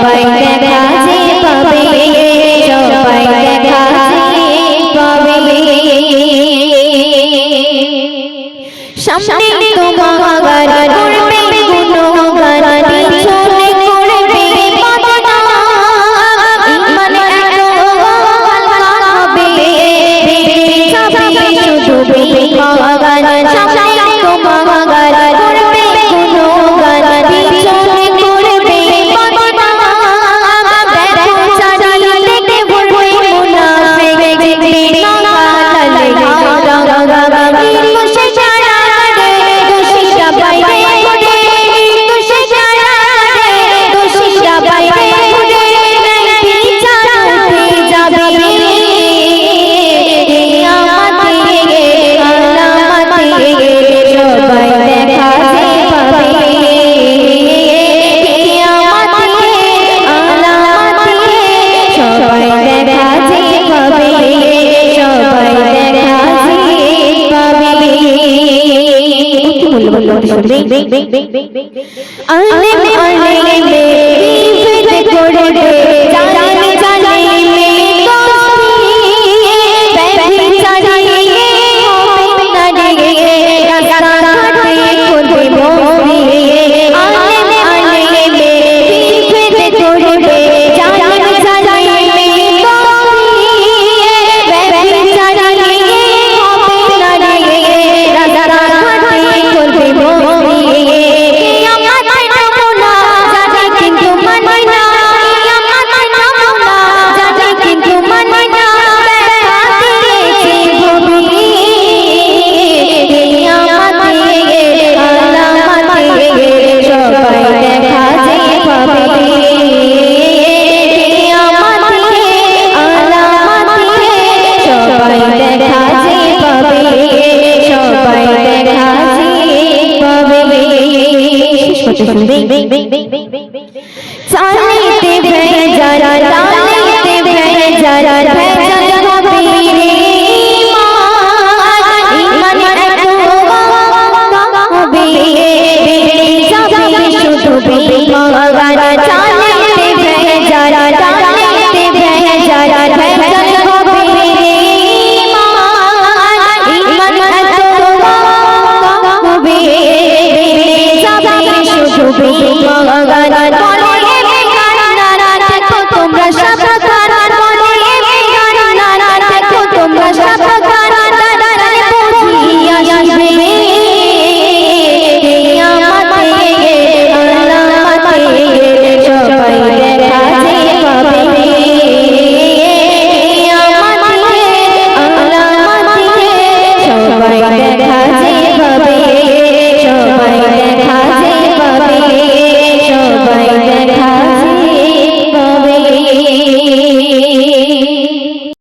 তোমায় দেখা যে পাবে। করতে শুনবে চালিতে ভেজা চালিতে ভেজা ভেজা baby.